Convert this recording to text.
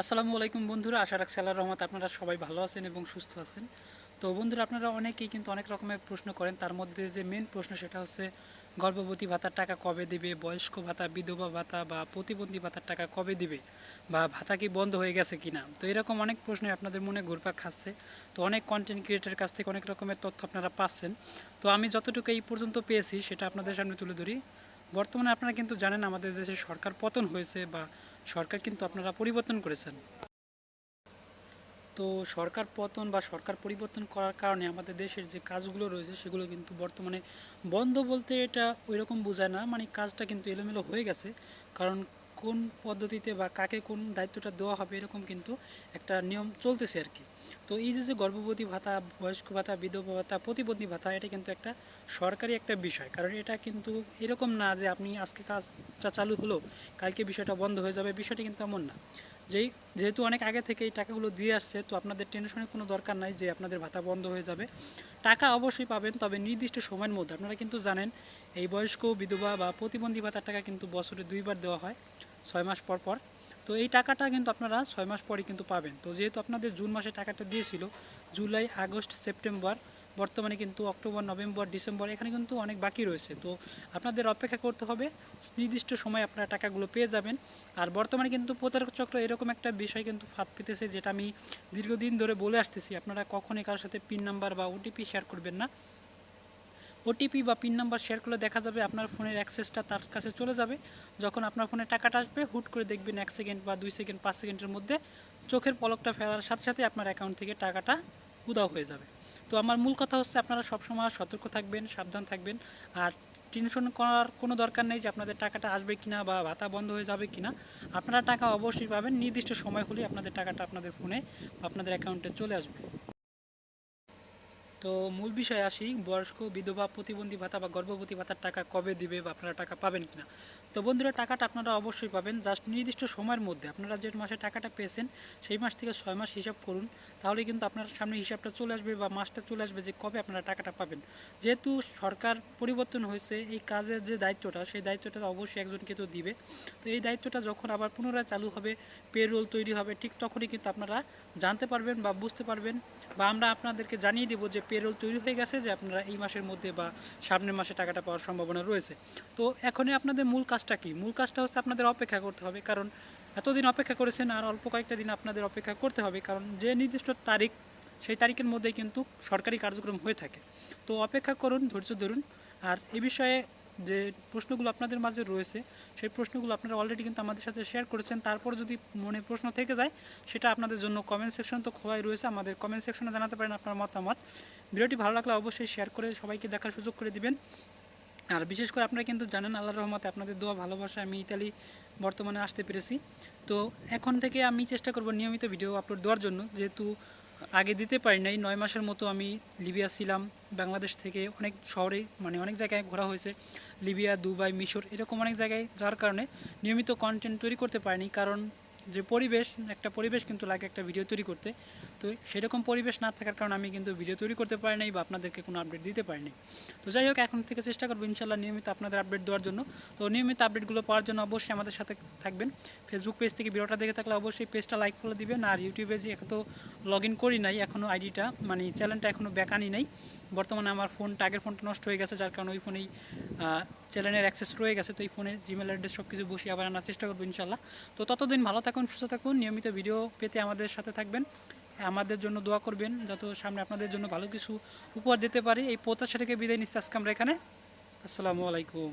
আসসালামু আলাইকুম বন্ধুরা, আশা রাখছি আল্লাহর রহমত আপনারা সবাই ভালো আছেন এবং সুস্থ আছেন। তো বন্ধুরা, আপনারা অনেকেই কিন্তু অনেক রকমের প্রশ্ন করেন। তার মধ্যে যে মেন প্রশ্ন সেটা হচ্ছে, গর্ভবতী ভাতার টাকা কবে দিবে, বয়স্ক ভাতা, বিধবা ভাতা বা প্রতিবন্ধী ভাতার টাকা কবে দিবে বা ভাতা কি বন্ধ হয়ে গেছে কিনা? তো এরকম অনেক প্রশ্নই আপনাদের মনে ঘুরপাক খাচ্ছে। তো অনেক কন্টেন্ট ক্রিয়েটারের কাছ থেকে অনেক রকমের তথ্য আপনারা পাচ্ছেন। তো আমি যতটুকু এই পর্যন্ত পেয়েছি, সেটা আপনাদের সামনে তুলে ধরি। বর্তমানে আপনারা কিন্তু জানেন, আমাদের দেশে সরকার পতন হয়েছে বা সরকার কিন্তু আপনারা পরিবর্তন করেছেন। তো সরকার পতন বা সরকার পরিবর্তন করার কারণে আমাদের দেশের যে কাজগুলো রয়েছে, সেগুলো কিন্তু বর্তমানে বন্ধ বলতে এটা ওই রকম বোঝায় না। মানে কাজটা কিন্তু এলোমেলো হয়ে গেছে। কারণ কোন পদ্ধতিতে বা কাকে কোন দায়িত্বটা দেওয়া হবে এরকম কিন্তু একটা নিয়ম চলতেছে আর কি। তো এই যে যে গর্ভবতী ভাতা, বয়স্ক ভাতা, বিধবা ভাতা, প্রতিবন্ধী ভাতা, এটা কিন্তু একটা সরকারি একটা বিষয়। কারণ এটা কিন্তু এরকম না যে আপনি আজকে কাজটা চালু হলো, কালকে বিষয়টা বন্ধ হয়ে যাবে, বিষয়টা কিন্তু এমন না। যেই, যেহেতু অনেক আগে থেকে এই টাকাগুলো দিয়ে আসছে, তো আপনাদের টেনশনের কোনো দরকার নাই যে আপনাদের ভাতা বন্ধ হয়ে যাবে। টাকা অবশ্যই পাবেন, তবে নির্দিষ্ট সময়ের মধ্যে। আপনারা কিন্তু জানেন, এই বয়স্ক, বিধবা বা প্রতিবন্ধী ভাতার টাকা কিন্তু বছরে দুইবার দেওয়া হয়, ছয় মাস পর পর। তো এই টাকাটা কিন্তু আপনারা ছয় মাস পরই কিন্তু পাবেন। তো যেহেতু আপনাদের জুন মাসে টাকাটা দিয়েছিল, জুলাই, আগস্ট, সেপ্টেম্বর, বর্তমানে কিন্তু অক্টোবর, নভেম্বর, ডিসেম্বর, এখানে কিন্তু অনেক বাকি রয়েছে। তো আপনাদের অপেক্ষা করতে হবে, নির্দিষ্ট সময় আপনারা টাকাগুলো পেয়ে যাবেন। আর বর্তমানে কিন্তু প্রতারক চক্র এরকম একটা বিষয় কিন্তু ফাঁদ পেতেছে যেটা আমি দীর্ঘদিন ধরে বলে আসতেছি, আপনারা কখনই কারোর সাথে পিন নাম্বার বা ওটিপি শেয়ার করবেন না। ওটিপি বা পিন নাম্বার শেয়ার করলে দেখা যাবে আপনার ফোনের অ্যাক্সেসটা তার কাছে চলে যাবে। যখন আপনার ফোনে টাকাটা আসবে, হুট করে দেখবেন এক সেকেন্ড বা দুই সেকেন্ড পাঁচ সেকেন্ডের মধ্যে চোখের পলকটা ফেলার সাথে সাথে আপনার অ্যাকাউন্ট থেকে টাকাটা উদাও হয়ে যাবে। তো আমার মূল কথা হচ্ছে আপনারা সবসময় সতর্ক থাকবেন, সাবধান থাকবেন। আর টেনশন করার কোনো দরকার নেই যে আপনাদের টাকাটা আসবে কিনা বা ভাতা বন্ধ হয়ে যাবে কিনা। আপনারা টাকা অবশ্যই পাবেন। নির্দিষ্ট সময় হলেই আপনাদের টাকাটা আপনাদের ফোনে বা আপনাদের অ্যাকাউন্টে চলে আসবে। তো মূল বিষয়ে আসি, বয়স্ক বিধবা প্রতিবন্ধী ভাতা বা গর্ভবতী ভাতার টাকা কবে দিবে বা আপনারা টাকা পাবেন কিনা? তো বন্ধুরা, টাকাটা আপনারা অবশ্যই পাবেন। জাস্ট নির্দিষ্ট সময়ের মধ্যে আপনারা যে মাসে টাকাটা পেয়েছেন, সেই মাস থেকে ছয় মাস হিসাব করুন। তাহলে কিন্তু আপনার সামনে হিসাবটা চলে আসবে বা মাসটা চলে আসবে যে কবে আপনারা টাকাটা পাবেন। যেহেতু সরকার পরিবর্তন হয়েছে, এই কাজের যে দায়িত্বটা, সেই দায়িত্বটা অবশ্যই একজনকে তো দিবে। তো এই দায়িত্বটা যখন আবার পুনরায় চালু হবে পেরোল তৈরি হবে, ঠিক তখনই কিন্তু আপনারা জানতে পারবেন বা বুঝতে পারবেন। বা আমরা আপনাদেরকে জানিয়ে দেবো যে পেরোল তৈরি হয়ে গেছে যে আপনারা এই মাসের মধ্যে বা সামনের মাসে টাকাটা পাওয়ার সম্ভাবনা রয়েছে। তো এখনই আপনাদের মূল কাজটা কি? মূল কাজটা হচ্ছে আপনাদের অপেক্ষা করতে হবে, কারণ এতদিন অপেক্ষা করেছেন আর অল্প কয়েকটা দিন আপনাদের অপেক্ষা করতে হবে, কারণ যে নির্দিষ্ট তারিখ, সেই তারিখের মধ্যেই কিন্তু সরকারি কার্যক্রম হয়ে থাকে। তো অপেক্ষা করুন, ধৈর্য ধরুন। আর এ বিষয়ে যে প্রশ্নগুলো আপনাদের মাঝে রয়েছে, সেই প্রশ্নগুলো আপনারা অলরেডি কিন্তু আমাদের সাথে শেয়ার করেছেন। তারপর যদি মনে প্রশ্ন থেকে যায়, সেটা আপনাদের জন্য কমেন্ট সেকশন তো খোলাই রয়েছে। আমাদের কমেন্ট সেকশনে জানাতে পারেন আপনার মতামত। ভিডিওটি ভালো লাগলে অবশ্যই শেয়ার করে সবাইকে দেখার সুযোগ করে দিবেন। আর বিশেষ করে আপনারা কিন্তু জানেন, আল্লাহর রহমতে আপনাদের দোয়া, ভালোবাসা আমি ইতালি বর্তমানে আসতে পেরেছি। তো এখন থেকে আমি চেষ্টা করব নিয়মিত ভিডিও আপলোড দেওয়ার জন্য। যেহেতু আগে দিতে পারি নাই। নয় মাসের মতো আমি লিবিয়া ছিলাম। বাংলাদেশ থেকে অনেক শহরে মানে অনেক জায়গায় ঘোরা হয়েছে। লিবিয়া, দুবাই, মিশর এরকম অনেক জায়গায়। যার কারণে নিয়মিত কন্টেন্ট তৈরি করতে পারিনি। কারণ যে পরিবেশ, একটা পরিবেশ কিন্তু লাগে একটা ভিডিও তৈরি করতে। তো সেরকম পরিবেশ না থাকার কারণে আমি কিন্তু ভিডিও তৈরি করতে পারি নাই বা আপনাদেরকে কোনো আপডেট দিতে পারিনি তো যাই হোক, এখন থেকে চেষ্টা করব ইনশাল্লাহ নিয়মিত আপনাদের আপডেট দেওয়ার জন্য। তো নিয়মিত আপডেটগুলো পাওয়ার জন্য অবশ্যই আমাদের সাথে থাকবেন। ফেসবুক পেজ থেকে ভিডিওটা দেখে থাকলে অবশ্যই পেজটা লাইক করে দিবেন। আর ইউটিউবে যে এখন তো লগ ইন করি নাই এখনও আইডিটা মানে চ্যানেলটা এখনও ব্যাক আনি নাই। বর্তমানে আমার ফোনটা আগের ফোনটা নষ্ট হয়ে গেছে, যার কারণে ওই ফোনেই চ্যানেলের অ্যাক্সেস রয়ে গেছে, তো এই ফোনে জিমেল অ্যাড্রেস সব কিছু বসিয়ে আবার আনার চেষ্টা করব ইনশাল্লাহ। তো ততদিন ভালো থাকুন, সুস্থ থাকুন, নিয়মিত ভিডিও পেতে আমাদের সাথে থাকবেন। আমাদের জন্য দোয়া করবেন, যত সামনে আপনাদের জন্য ভালো কিছু উপহার দিতে পারি। এই প্রত্যাশা থেকে বিদায় নিচ্ছে আজকে আমরা এখানে। আসসালামু আলাইকুম।